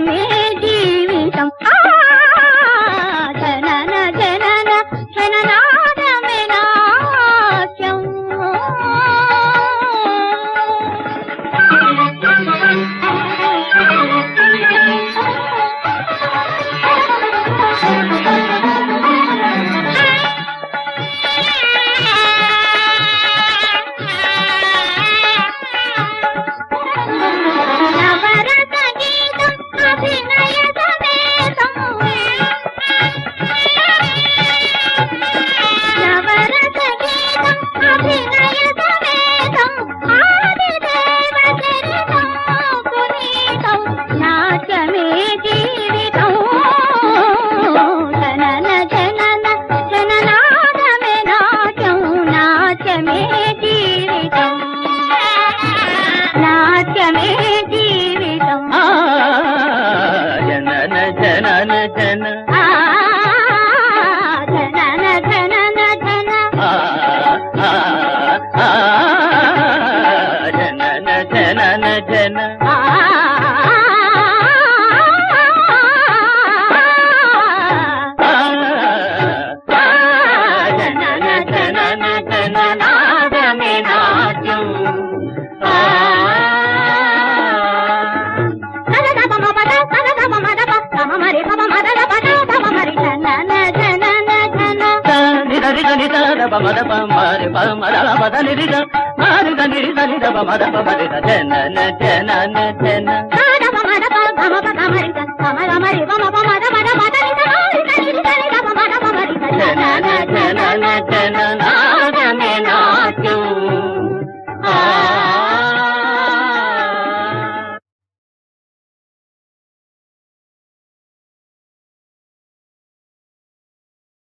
में జీవితం. నాట్యమే జీవితం. జనన జనన జన. జనన జనన జన. జనన జనన జన. నిదని దని దవ మద ప మరి ప మద పద నిరి ద మరి ద నిరి దని దవ మద ప మరి ద జనన జనన జన జనన జనన జన